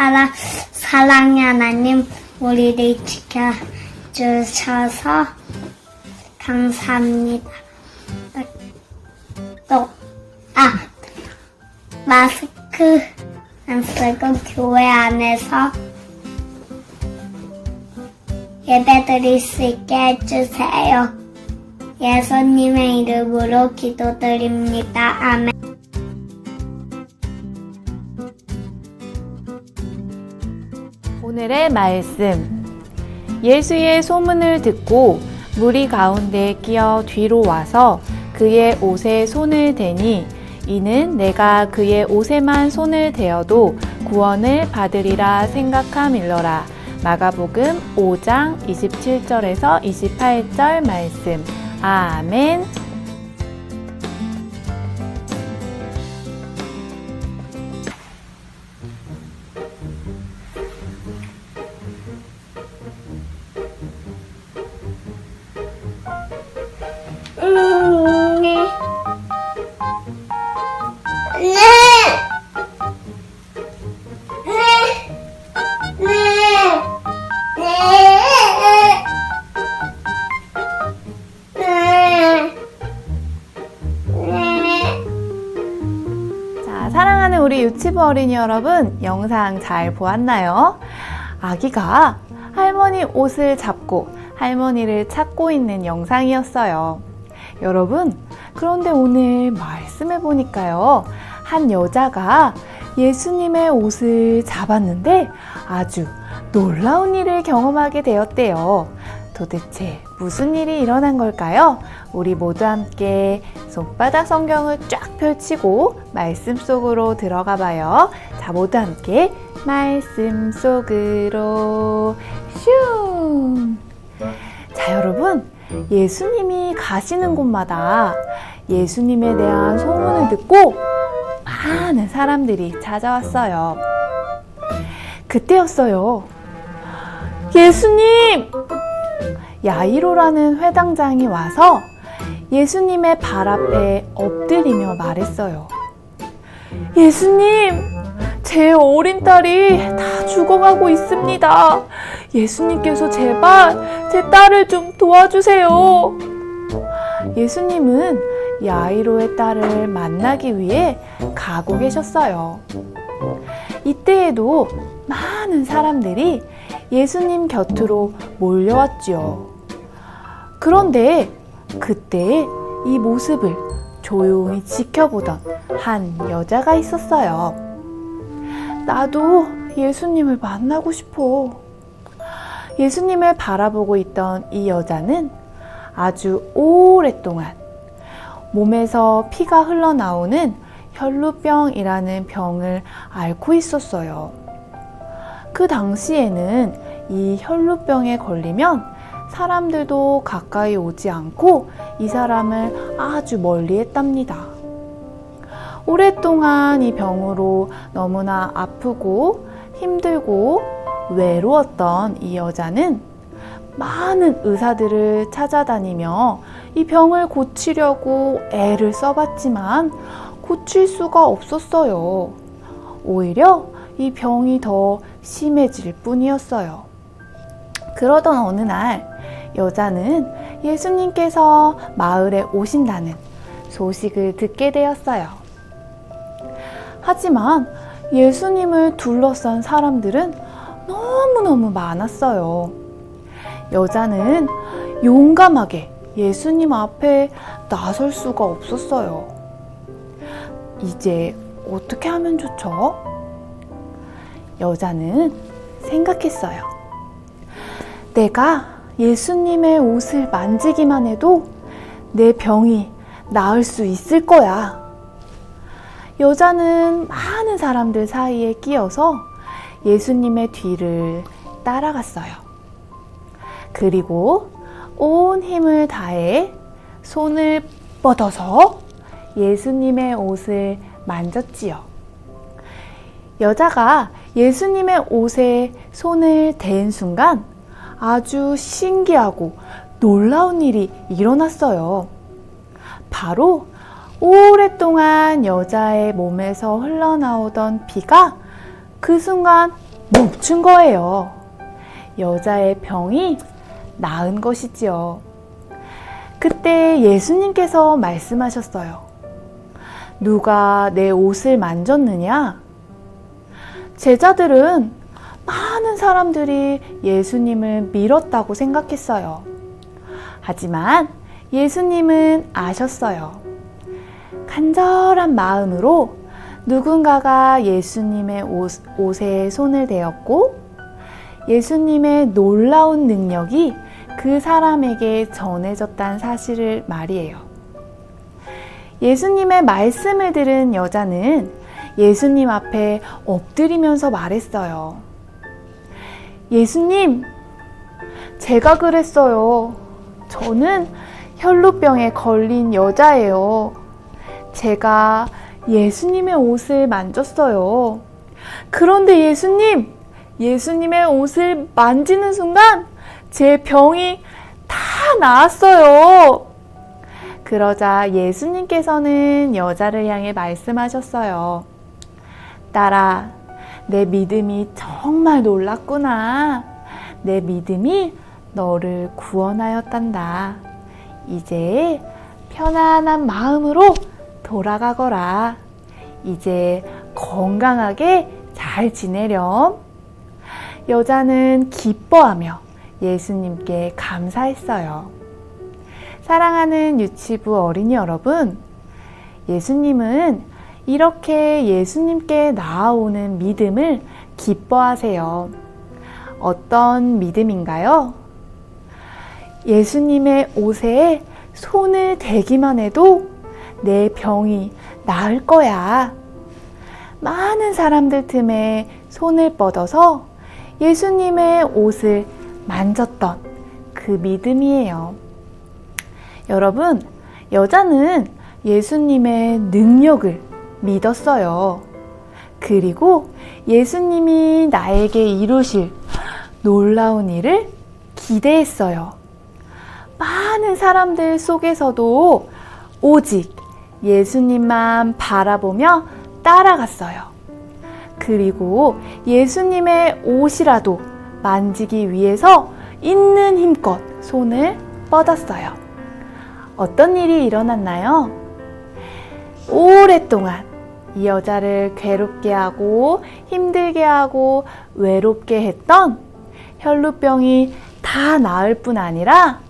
사랑, 사랑의 하나님, 우리를 지켜주셔서 감사합니다. 또, 아, 마스크 안 쓰고 교회 안에서 예배 드릴 수 있게 해주세요. 예수님의 이름으로 기도드립니다. 아멘. 오늘의 말씀. 예수의 소문을 듣고 무리 가운데 끼어 뒤로 와서 그의 옷에 손을 대니 이는 내가 그의 옷에만 손을 대어도 구원을 받으리라 생각함일러라. 마가복음 5장 27절에서 28절 말씀. 아멘. 어린이 여러분, 영상 잘 보았나요? 아기가 할머니 옷을 잡고 할머니를 찾고 있는 영상이었어요. 여러분, 그런데 오늘 말씀해 보니까요. 한 여자가 예수님의 옷을 잡았는데 아주 놀라운 일을 경험하게 되었대요. 도대체 무슨 일이 일어난 걸까요? 우리 모두 함께 손바닥 성경을 쫙 펼치고 말씀 속으로 들어가 봐요. 자, 모두 함께 말씀 속으로 슝! 자, 여러분. 예수님이 가시는 곳마다 예수님에 대한 소문을 듣고 많은 사람들이 찾아왔어요. 그때였어요. 예수님! 야이로라는 회당장이 와서 예수님의 발 앞에 엎드리며 말했어요. 예수님, 제 어린 딸이 다 죽어가고 있습니다. 예수님께서 제발 제 딸을 좀 도와주세요. 예수님은 야이로의 딸을 만나기 위해 가고 계셨어요. 이때에도 많은 사람들이 예수님 곁으로 몰려왔지요. 그런데 그때 이 모습을 조용히 지켜보던 한 여자가 있었어요. 나도 예수님을 만나고 싶어. 예수님을 바라보고 있던 이 여자는 아주 오랫동안 몸에서 피가 흘러나오는 혈루병이라는 병을 앓고 있었어요. 그 당시에는 이 혈루병에 걸리면 사람들도 가까이 오지 않고 이 사람을 아주 멀리 했답니다. 오랫동안 이 병으로 너무나 아프고 힘들고 외로웠던 이 여자는 많은 의사들을 찾아다니며 이 병을 고치려고 애를 써봤지만 고칠 수가 없었어요. 오히려 이 병이 더 심해질 뿐이었어요. 그러던 어느 날 여자는 예수님께서 마을에 오신다는 소식을 듣게 되었어요. 하지만 예수님을 둘러싼 사람들은 너무너무 많았어요. 여자는 용감하게 예수님 앞에 나설 수가 없었어요. 이제 어떻게 하면 좋죠? 여자는 생각했어요. 내가 예수님의 옷을 만지기만 해도 내 병이 나을 수 있을 거야. 여자는 많은 사람들 사이에 끼어서 예수님의 뒤를 따라갔어요. 그리고 온 힘을 다해 손을 뻗어서 예수님의 옷을 만졌지요. 여자가 예수님의 옷에 손을 댄 순간 아주 신기하고 놀라운 일이 일어났어요. 바로 오랫동안 여자의 몸에서 흘러나오던 피가 그 순간 멈춘 거예요. 여자의 병이 나은 것이지요. 그때 예수님께서 말씀하셨어요. 누가 내 옷을 만졌느냐? 제자들은 많은 사람들이 예수님을 밀었다고 생각했어요. 하지만 예수님은 아셨어요. 간절한 마음으로 누군가가 예수님의 옷, 옷에 손을 대었고 예수님의 놀라운 능력이 그 사람에게 전해졌다는 사실을 말이에요. 예수님의 말씀을 들은 여자는 예수님 앞에 엎드리면서 말했어요. 예수님, 제가 그랬어요. 저는 혈루병에 걸린 여자예요. 제가 예수님의 옷을 만졌어요. 그런데 예수님, 예수님의 옷을 만지는 순간 제 병이 다 나았어요. 그러자 예수님께서는 여자를 향해 말씀하셨어요. 딸아, 내 믿음이 정말 놀랐구나. 내 믿음이 너를 구원하였단다. 이제 편안한 마음으로 돌아가거라. 이제 건강하게 잘 지내렴. 여자는 기뻐하며 예수님께 감사했어요. 사랑하는 유치부 어린이 여러분, 예수님은 이렇게 예수님께 나아오는 믿음을 기뻐하세요. 어떤 믿음인가요? 예수님의 옷에 손을 대기만 해도 내 병이 나을 거야. 많은 사람들 틈에 손을 뻗어서 예수님의 옷을 만졌던 그 믿음이에요. 여러분, 여자는 예수님의 능력을 믿었어요. 그리고 예수님이 나에게 이루실 놀라운 일을 기대했어요. 많은 사람들 속에서도 오직 예수님만 바라보며 따라갔어요. 그리고 예수님의 옷이라도 만지기 위해서 있는 힘껏 손을 뻗었어요. 어떤 일이 일어났나요? 오랫동안 이 여자를 괴롭게 하고 힘들게 하고 외롭게 했던 혈루병이 다 나을 뿐 아니라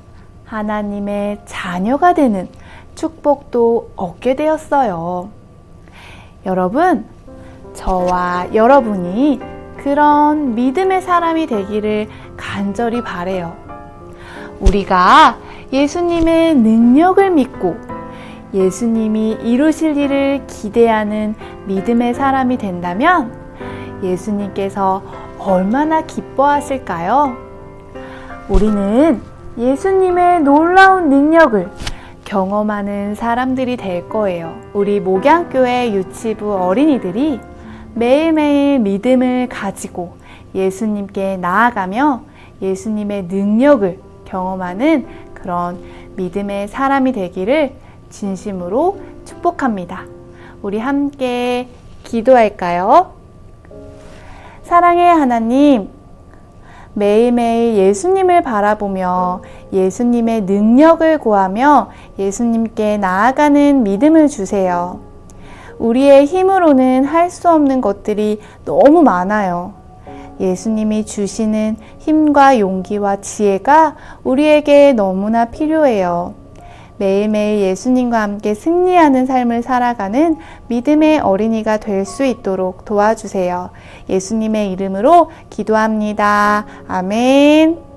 하나님의 자녀가 되는 축복도 얻게 되었어요. 여러분, 저와 여러분이 그런 믿음의 사람이 되기를 간절히 바래요. 우리가 예수님의 능력을 믿고 예수님이 이루실 일을 기대하는 믿음의 사람이 된다면 예수님께서 얼마나 기뻐하실까요? 우리는 예수님의 놀라운 능력을 경험하는 사람들이 될 거예요. 우리 목양교회 유치부 어린이들이 매일매일 믿음을 가지고 예수님께 나아가며 예수님의 능력을 경험하는 그런 믿음의 사람이 되기를 진심으로 축복합니다. 우리 함께 기도할까요? 사랑의 하나님, 매일매일 예수님을 바라보며 예수님의 능력을 구하며 예수님께 나아가는 믿음을 주세요. 우리의 힘으로는 할 수 없는 것들이 너무 많아요. 예수님이 주시는 힘과 용기와 지혜가 우리에게 너무나 필요해요. 매일매일 예수님과 함께 승리하는 삶을 살아가는 믿음의 어린이가 될 수 있도록 도와주세요. 예수님의 이름으로 기도합니다. 아멘.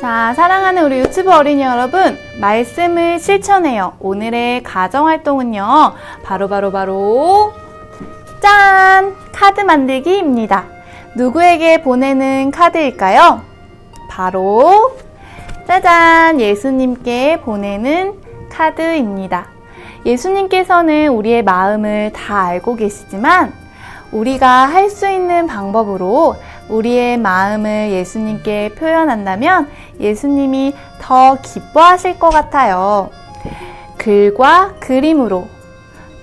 자, 사랑하는 우리 유튜브 어린이 여러분, 말씀을 실천해요. 오늘의 가정 활동은요, 바로 바로 바로 짠! 카드 만들기입니다. 누구에게 보내는 카드일까요? 바로 짜잔! 예수님께 보내는 카드입니다. 예수님께서는 우리의 마음을 다 알고 계시지만 우리가 할 수 있는 방법으로 우리의 마음을 예수님께 표현한다면 예수님이 더 기뻐하실 것 같아요. 글과 그림으로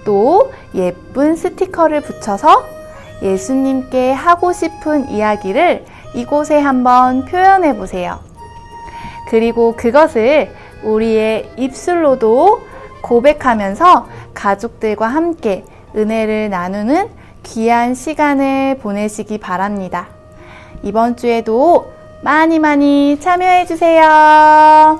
또 예쁜 스티커를 붙여서 예수님께 하고 싶은 이야기를 이곳에 한번 표현해 보세요. 그리고 그것을 우리의 입술로도 고백하면서 가족들과 함께 은혜를 나누는 귀한 시간을 보내시기 바랍니다. 이번 주에도 많이 많이 참여해 주세요.